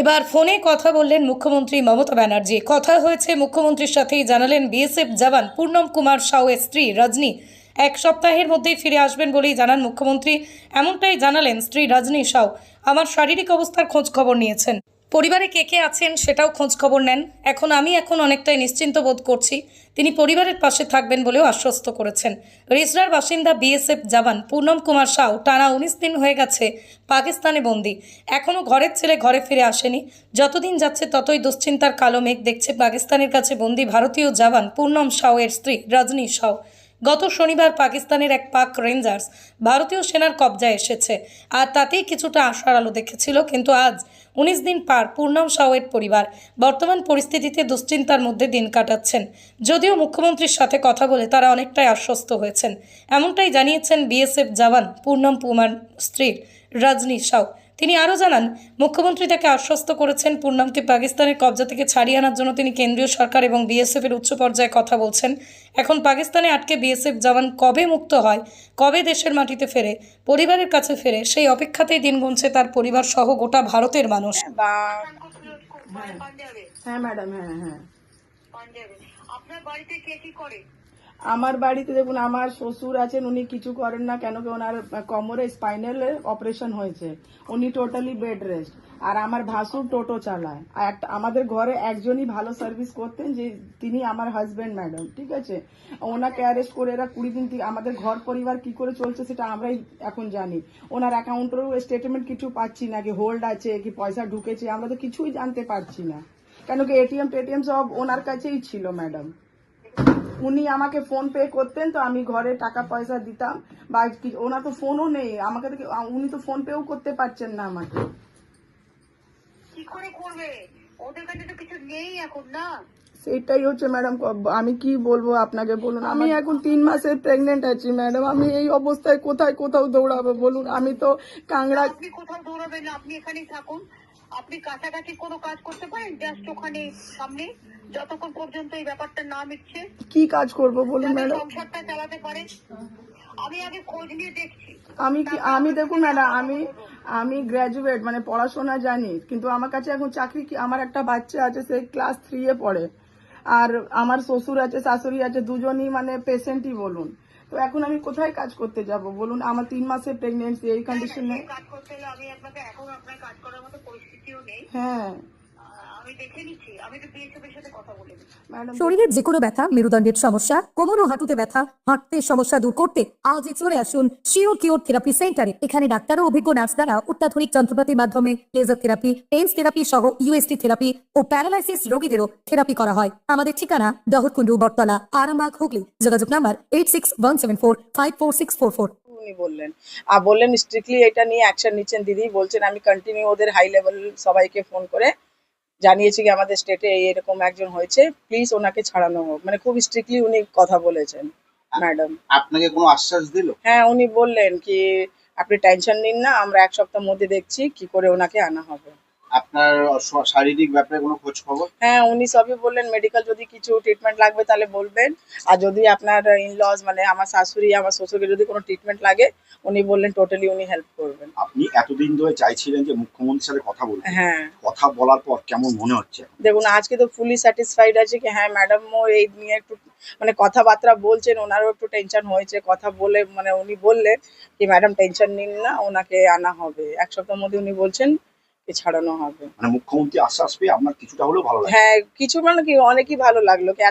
এবার ফোনে কথা বললেন মুখ্যমন্ত্রী মমতা ব্যানার্জি। কথা হয়েছে, মুখ্যমন্ত্রীর সাথেই জানালেন বিএসএফ জওয়ান পূর্ণম কুমার সাউয়ের স্ত্রী রজনী। এক সপ্তাহের মধ্যেই ফিরে আসবেন বলেই জানান মুখ্যমন্ত্রী। এমনটাই জানালেন স্ত্রী রজনী সাউ আমার শারীরিক অবস্থার খোঁজ খবর নিয়েছেন। পরিবারে কে কে আছেন সেটাও খোঁজ খবর নেন। এখন আমি এখন অনেকটাই নিশ্চিন্ত বোধ করছি তিনি পরিবারের পাশে থাকবেন বলেও আশ্বস্ত করেছেন। রিসরার বাসিন্দা বিএসএফ জওয়ান পূর্ণম কুমার সাউ টানা উনিশ দিন হয়ে গেছে পাকিস্তানে বন্দি। এখনও ঘরের ছেলে ঘরে ফিরে আসেনি। যতদিন যাচ্ছে ততই দুশ্চিন্তার কালো মেঘ দেখছে পাকিস্তানের কাছে বন্দি ভারতীয় জওয়ান পূর্ণম সাউয়ের স্ত্রী রজনী সাউ। গত শনিবার পাকিস্তানের এক পাক রেঞ্জার্স ভারতীয় সেনার কবজায় এসেছে। আর তাতেই কিছুটা আশার আলো দেখেছিল, কিন্তু আজ উনিশ দিন পার পূর্ণম সাউয়ের পরিবার বর্তমান পরিস্থিতিতে দুশ্চিন্তার মধ্যে দিন কাটাচ্ছেন। যদিও মুখ্যমন্ত্রীর সাথে কথা বলে তারা অনেকটাই আশ্বস্ত হয়েছেন। এমনটাই জানিয়েছেন বিএসএফ জওয়ান পূর্ণম পুমার স্ত্রীর রজনী সাউ। তিনি আরও জানান মুখ্যমন্ত্রী তাকে আশ্বস্ত করেছেন পূর্ণমকে পাকিস্তানের কবজা থেকে ছাড়িয়ে আনার জন্য তিনি কেন্দ্রীয় সরকার এবং বিএসএফ এর উচ্চ পর্যায়ে কথা বলছেন। এখন পাকিস্তানে আটকে বিএসএফ জওয়ান কবে মুক্ত হয় কবে দেশের মাটিতে ফেরে পরিবারের কাছে ফেরে সেই অপেক্ষাতেই দিন গুনছে তার পরিবার সহ গোটা ভারতের মানুষ। হ্যাঁ ম্যাডাম হ্যাঁ হ্যাঁ। আপনার বাড়িতে কে কি করে? আমার বাড়িতে দেখুন, আমার শ্বশুর আছেন, উনি কিছু করেন না কেন কি ওনার কোমরে স্পাইনাল অপারেশন হয়েছে। উনি টোটালি বেড রেস্ট আর আমার ভাসুর টোটো চালায়। আর আমাদের ঘরে একজনই ভালো সার্ভিস করতেন যে তিনি আমার হাজবেন্ড ম্যাডাম ঠিক আছে? ওনাকে অ্যারেস্ট করে এরা কুড়ি দিন আমাদের ঘর পরিবার কি করে চলছে সেটা আমরাই এখন জানি। ওনার অ্যাকাউন্টেরও স্টেটমেন্ট কিছু পাচ্ছি না কি হোল্ড আছে, কি পয়সা ঢুকেছে, আমরা তো কিছুই জানতে পারছি না। কেন কি এটিএম টেটিএম সব ওনার কাছেই ছিল ম্যাডাম উনি আমাকে ফোন পে করতেন তো আমি ঘরে টাকা পয়সা দিতাম। বা ওনার তো ফোনও নেই। আমাকে তো উনি তো ফোন পেও করতে পারছেন না আমাকে। কি করে করবে? ওদের কাছে তো কিছু নেই এখন না? সেটাই হচ্ছে ম্যাডাম আমি কি বলব আপনাকে? বলুন আমি এখন তিন মাসের প্রেগনেন্ট আছি ম্যাডাম আমি এই অবস্থায় কোথায় কোথাও দৌড়াবো? বলুন আমি তো কাংড়া আপনি কোথাও দৌড়াবেন আপনি এখানেই থাকুন। আপনি কাছাকাছি কোনো কাজ করতে পারেন? জাস্ট ওখানে সামনে? যতক্ষণ পর্যন্ত এই ব্যাপারটা না মিটছে কি কাজ করব বলুন ম্যাডাম? সংসারটা চালাতে পারেন আমি আগে খোঁজ নিয়ে দেখছি। আমি কি আমি দেখুন ম্যাডাম আমি আমি গ্র্যাজুয়েট মানে পড়াশোনা জানি কিন্তু আমার কাছে এখন চাকরি কি আমার একটা বাচ্চা আছে সে ক্লাস থ্রি এ পড়ে। আর আমার শ্বশুর আছে শাশুড়ি আছে দুজনই মানে পেশেন্টই বলুন। তো এখন আমি কোথায় কাজ করতে যাব বলুন? আমার তিন মাসের প্রেগনেন্সি এই কন্ডিশনে কাজ করতে হলে আমি আপনাকে এখন আপনার কাজ করার মতো পরিস্থিতিও নেই। হ্যাঁ। শরীরের যে কোনো ব্যথা মেরুদণ্ডের সমস্যা কোমর ও হাঁটুতে ব্যথা হাঁটতে সমস্যা দূর করতে আজই চলে আসুন শিওর কিওর থেরাপি সেন্টারে এখানে ডাক্তার ও অভিজ্ঞ নার্স দ্বারা অত্যাধুনিক যন্ত্রপাতির মাধ্যমে লেজার থেরাপি পেন্স থেরাপি সহ ইউএসটি থেরাপি ও প্যারালাইসিস রোগীদেরও থেরাপি করা হয়। আমাদের ঠিকানা দহরকুন্ডু বটতলা। আরামবাগ হুগলি। যোগাযোগ number eight six one seven four five four six four four উনি বললেন। আর বললেন স্ট্রিক্টলি এটা নিয়ে অ্যাকশন নিচ্ছেন দিদি। বলছেন আমি কন্টিনিউ ওদের হাই লেভেল সবাইকে ফোন করে জানিয়েছি কি আমাদের স্টেটে এরকম একজন হয়েছে প্লিজ ওনাকে ছাড়ানো হোক। মানে খুব স্ট্রিক্টলি উনি কথা বলেছেন ম্যাডাম আপনাকে কোনো আশ্বাস দিল? হ্যাঁ উনি বললেন কি আপনি টেনশন নিন না আমরা এক সপ্তাহের মধ্যে দেখছি কি করে ওনাকে আনা হবে। আপনার শারীরিক ব্যাপারে কোনো খোঁজ খবর? হ্যাঁ উনি সবই বললেন মেডিকেল যদি কিছু ট্রিটমেন্ট লাগবে তাহলে বলবেন। আর যদি আপনার ইনলজ মানে আমার শাশুড়ি আমার শ্বশুরকে যদি কোনো ট্রিটমেন্ট লাগে উনি বললেন টোটালি উনি হেল্প করবেন। আপনি এতদিন ধরে চাইছিলেন যে মুখ্যমন্ত্রীর সাথে কথা বলতে। হ্যাঁ। কথা বলার পর কেমন মনে হচ্ছে? দেখুন আজকে তো ফুলি স্যাটিসফাইড আছে কি হ্যাঁ ম্যাডাম ম্যাডামও এই নিয়ে একটু মানে কথাবার্তা বলছেন ওনারও একটু টেনশন হয়েছে কথা বলে মানে উনি বললেন কি ম্যাডাম টেনশন নিন না ওনাকে আনা হবে। এক সপ্তাহের মধ্যে উনি বলছেন কি ছাড়ানো হবে। মানে মুখ্যমন্ত্রী আশ্বাস পেয়ে আপনার কিছুটা হলেও ভালো লাগল। হ্যাঁ কিছু মানে কি অনেকই ভালো লাগল। কি